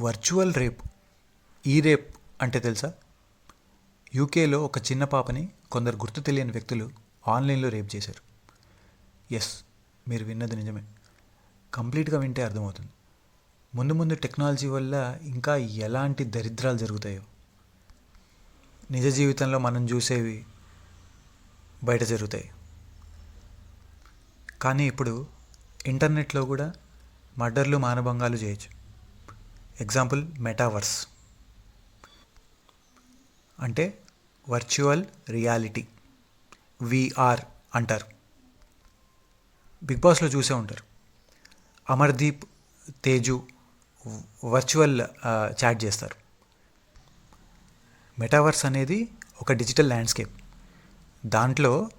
Virtual rape. ఈ rape అంటే తెలుసా? యూకేలో ఒక చిన్న పాపని కొందరు గుర్తు తెలియని వ్యక్తులు ఆన్లైన్లో రేప్ చేశారు. ఎస్ మీరు విన్నది నిజమే. కంప్లీట్గా వింటే అర్థమవుతుంది. ముందు ముందు టెక్నాలజీ వల్ల ఇంకా ఎలాంటి దరిద్రాలు జరుగుతాయో. నిజ జీవితంలో మనం చూసేవి బయట జరుగుతాయి. కానీ ఇప్పుడు ఇంటర్నెట్లో కూడా మర్డర్లు మానభంగాలు చేయొచ్చు. ఎగ్జాంపుల్ మెటావర్స్ అంటే వర్చువల్ రియాలిటీ విఆర్ అంటారు. బిగ్ బాస్లో చూసే ఉంటారు. అమర్దీప్ తేజు వర్చువల్ చాట్ చేస్తారు. మెటావర్స్ అనేది ఒక డిజిటల్ ల్యాండ్స్కేప్ దాంట్లో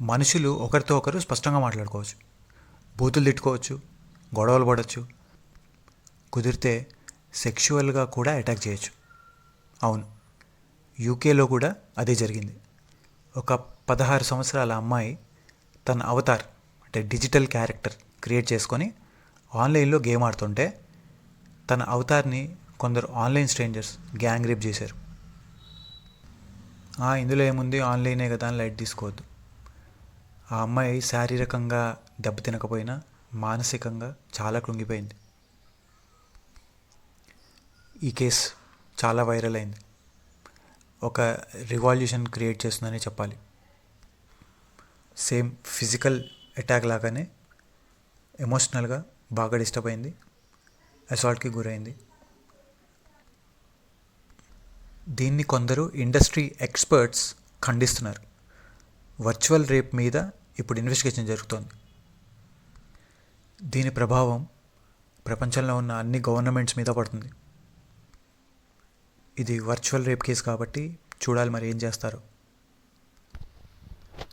మనుషులు ఒకరితో ఒకరు స్పష్టంగా మాట్లాడుకోవచ్చు. బూతులు తిట్టుకోవచ్చు గొడవలు పడవచ్చు కుదిరితే సెక్షువల్గా కూడా అటాక్ చేయొచ్చు. అవును. యూకేలో కూడా అదే జరిగింది. ఒక పదహారు సంవత్సరాల అమ్మాయి తన అవతార్ అంటే డిజిటల్ క్యారెక్టర్ క్రియేట్ చేసుకొని ఆన్లైన్లో గేమ్ ఆడుతుంటే తన అవతార్ని కొందరు ఆన్లైన్ స్ట్రేంజర్స్ గ్యాంగ్ రేప్ చేశారు. ఇందులో ఏముంది? ఆన్లైనే కదా అని లైట్ తీసుకోవద్దు. ఆ అమ్మాయి శారీరకంగా దెబ్బతినకపోయినా మానసికంగా చాలా కృంగిపోయింది. ఈ కేస్ చాలా వైరల్ అయింది. ఒక రివాల్యూషన్ క్రియేట్ చేస్తుందని చెప్పాలి. సేమ్ ఫిజికల్ అటాక్ లాగానే ఎమోషనల్గా బాగా డిస్టర్బ్ అయింది. అసాల్ట్కి గురైంది. దీన్ని కొందరు ఇండస్ట్రీ ఎక్స్పర్ట్స్ ఖండిస్తున్నారు. వర్చువల్ రేప్ మీద ఇప్పుడు ఇన్వెస్టిగేషన్ జరుగుతోంది. దీని ప్రభావం ప్రపంచంలో ఉన్న అన్ని గవర్నమెంట్స్ మీద పడుతుంది. ఇది వర్చువల్ రేప్ కేసు కాబట్టి చూడాలి మరి ఏం చేస్తారు.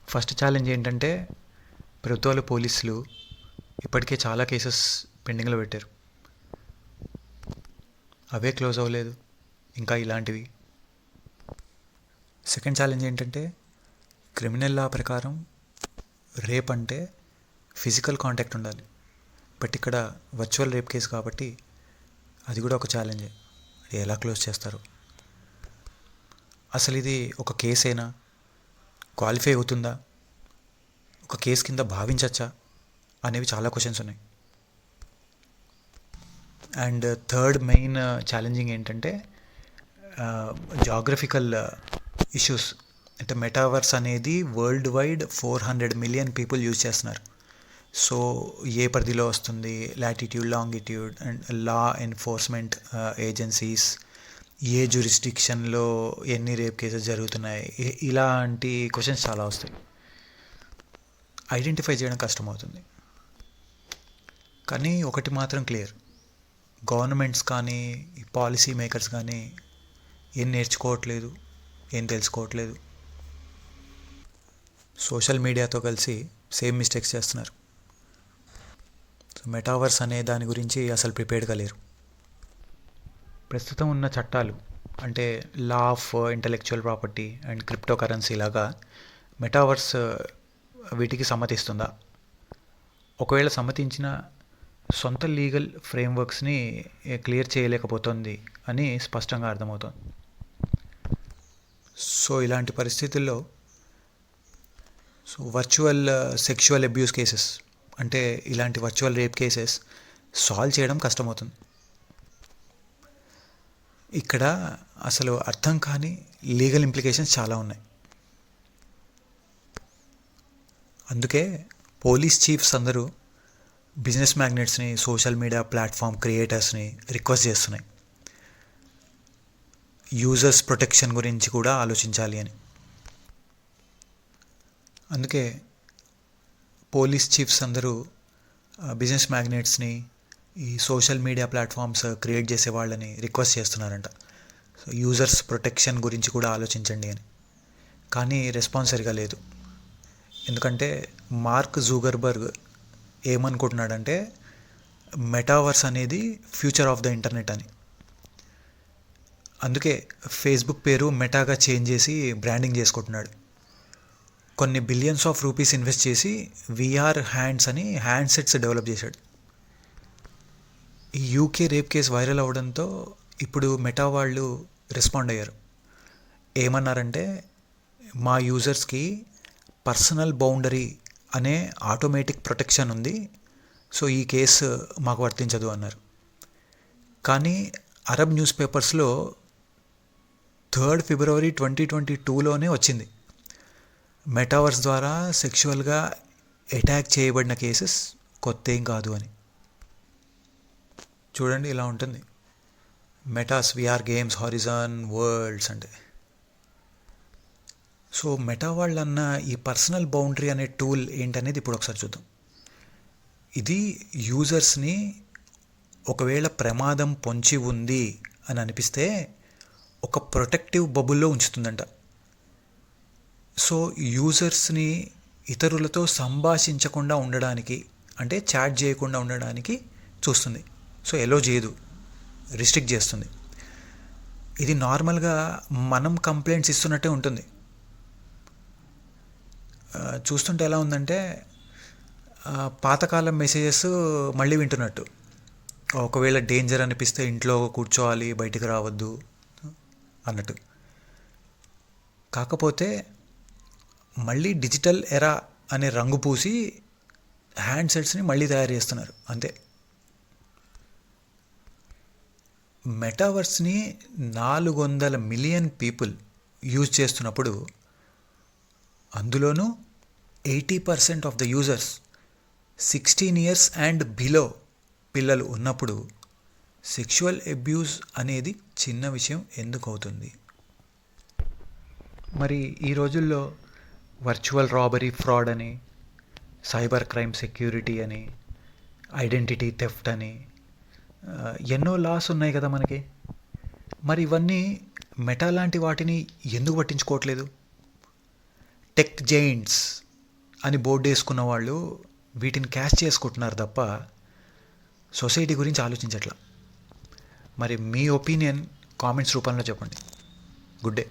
ఫస్ట్ ఛాలెంజ్ ఏంటంటే ప్రభుత్వాలు పోలీసులు ఇప్పటికే చాలా కేసెస్ పెండింగ్లో పెట్టారు. అవే క్లోజ్ అవ్వలేదు ఇంకా ఇలాంటివి. సెకండ్ ఛాలెంజ్ ఏంటంటే క్రిమినల్ లా ప్రకారం రేప్ అంటే ఫిజికల్ కాంటాక్ట్ ఉండాలి. బట్ ఇక్కడ వర్చువల్ రేప్ కేసు కాబట్టి అది కూడా ఒక ఛాలెంజే ఎలా క్లోజ్ చేస్తారు? అసలు ఇది ఒక కేసేనా? క్వాలిఫై అవుతుందా? ఒక కేసు కింద భావించచ్చా? అనేవి చాలా క్వశ్చన్స్ ఉన్నాయి. And third main uh, challenging ఏంటంటే uh, జాగ్రఫికల్ uh, ఇష్యూస్. అంటే మెటావర్స్ అనేది world wide four hundred million people use చేస్తున్నారు. సో ఏ పరిధిలో వస్తుంది? Latitude longitude and law enforcement agencies ఏ జ్యూరిస్డిక్షన్లో ఎన్ని రేప్ కేసెస్ జరుగుతున్నాయి? ఇలాంటి క్వశ్చన్స్ చాలా వస్తాయి. ఐడెంటిఫై చేయడం కష్టమవుతుంది. కానీ ఒకటి మాత్రం క్లియర్ గవర్నమెంట్స్ కానీ పాలసీ మేకర్స్ కానీ ఏం నేర్చుకోవట్లేదు ఏం తెలుసుకోవట్లేదు. సోషల్ మీడియాతో కలిసి సేమ్ మిస్టేక్స్ చేస్తున్నారు. మెటావర్స్ అనే దాని గురించి అసలు ప్రిపేర్డ్గా లేరు. ప్రస్తుతం ఉన్న చట్టాలు అంటే law of intellectual property and crypto currency లాగా మెటావర్స్ వీటికి సమ్మతిస్తుందా? ఒకవేళ సమ్మతించిన సొంత లీగల్ ఫ్రేమ్వర్క్స్ని క్లియర్ చేయలేకపోతుంది అని స్పష్టంగా అర్థమవుతోంది. సో ఇలాంటి పరిస్థితుల్లో so virtual sexual abuse cases అంటే ఇలాంటి వర్చువల్ రేప్ కేసెస్ సాల్వ్ చేయడం కష్టమవుతుంది. ఇక్కడ అసలు అర్థం కాని లీగల్ ఇంప్లికేషన్స్ చాలా ఉన్నాయి. అందుకే పోలీస్ చీఫ్స్ అందరూ బిజినెస్ మ్యాగ్నెట్స్ని సోషల్ మీడియా ప్లాట్ఫామ్ క్రియేటర్స్ని రిక్వెస్ట్ చేస్తున్నాయి. యూజర్స్ ప్రొటెక్షన్ గురించి కూడా ఆలోచించాలి అని. అందుకే పోలీస్ చీఫ్స్ అందరూ బిజినెస్ మ్యాగ్నెట్స్ని ఈ సోషల్ మీడియా ప్లాట్ఫామ్స్ క్రియేట్ చేసే వాళ్ళని రిక్వెస్ట్ చేస్తున్నారంట. సో యూజర్స్ ప్రొటెక్షన్ గురించి కూడా ఆలోచించండి అని. కానీ రెస్పాన్స్ సరిగా లేదు. ఎందుకంటే మార్క్ జూగర్బర్గ్ ఏమనుకుంటున్నాడంటే మెటావర్స్ అనేది ఫ్యూచర్ ఆఫ్ ద ఇంటర్నెట్ అని. అందుకే ఫేస్బుక్ పేరు మెటాగా చేంజ్ చేసి బ్రాండింగ్ చేసుకుంటున్నాడు. కొన్ని బిలియన్స్ ఆఫ్ రూపీస్ ఇన్వెస్ట్ చేసి విఆర్ హ్యాండ్స్ అని హ్యాండ్సెట్స్ డెవలప్ చేశాడు. ఈ యూకే రేప్ కేసు వైరల్ అవ్వడంతో ఇప్పుడు మెటా వాళ్ళు రెస్పాండ్ అయ్యారు. ఏమన్నారంటే మా యూజర్స్కి పర్సనల్ బౌండరీ అనే ఆటోమేటిక్ ప్రొటెక్షన్ ఉంది సో ఈ కేసు మాకు వర్తించదు అన్నారు. కానీ అరబ్ న్యూస్ పేపర్స్లో థర్డ్ ఫిబ్రవరి ట్వంటీ ట్వంటీ టూలోనే వచ్చింది. మెటావర్స్ ద్వారా సెక్షువల్గా అటాక్ చేయబడిన కేసెస్ కొత్త ఏం కాదు అని. చూడండి ఇలా ఉంటుంది. Meta's VR games Horizon Worlds అంటే. సో మెటా వాళ్ళు అన్న ఈ పర్సనల్ బౌండరీ అనే టూల్ ఏంటనేది ఇప్పుడు ఒకసారి చూద్దాం. ఇది యూజర్స్ని ఒకవేళ ప్రమాదం పొంచి ఉంది అని అనిపిస్తే ఒక ప్రొటెక్టివ్ బబుల్లో ఉంచుతుందంట. సో యూజర్స్ని ఇతరులతో సంభాషించకుండా ఉండడానికి అంటే చాట్ చేయకుండా ఉండడానికి చూస్తుంది. సో ఎలో చేయదు రిస్ట్రిక్ట్ చేస్తుంది. ఇది నార్మల్గా మనం కంప్లైంట్స్ ఇస్తున్నట్టే ఉంటుంది. చూస్తుంటే ఎలా ఉందంటే పాతకాలం మెసేజెస్ మళ్ళీ వింటున్నట్టు. ఒకవేళ డేంజర్ అనిపిస్తే ఇంట్లో కూర్చోవాలి బయటికి రావద్దు అన్నట్టు. కాకపోతే మళ్ళీ డిజిటల్ ఎరా అనే రంగు పూసి హ్యాండ్సెట్స్ని మళ్ళీ తయారు చేస్తున్నారు అంతే. మెటావర్స్ని నాలుగు వందల మిలియన్ పీపుల్ యూజ్ చేస్తున్నప్పుడు అందులోనూ eighty percent of the users sixteen years and below పిల్లలు ఉన్నప్పుడు సెక్షువల్ అబ్యూస్ అనేది చిన్న విషయం ఎందుకు అవుతుంది? మరి ఈ రోజుల్లో వర్చువల్ రాబరీ ఫ్రాడ్ అని సైబర్ క్రైమ్ సెక్యూరిటీ అని ఐడెంటిటీ థెఫ్ట్ అని ఎన్నో లాస్ ఉన్నాయి కదా మనకి. మరి ఇవన్నీ మెటా లాంటి వాటిని ఎందుకు పట్టించుకోవట్లేదు? టెక్ జైంట్స్ అని బోర్డు వేసుకున్న వాళ్ళు వీటిని క్యాష్ చేసుకుంటున్నారు తప్ప సొసైటీ గురించి ఆలోచించట్లా. మరి మీ ఒపీనియన్ కామెంట్స్ రూపంలో చెప్పండి. Good day.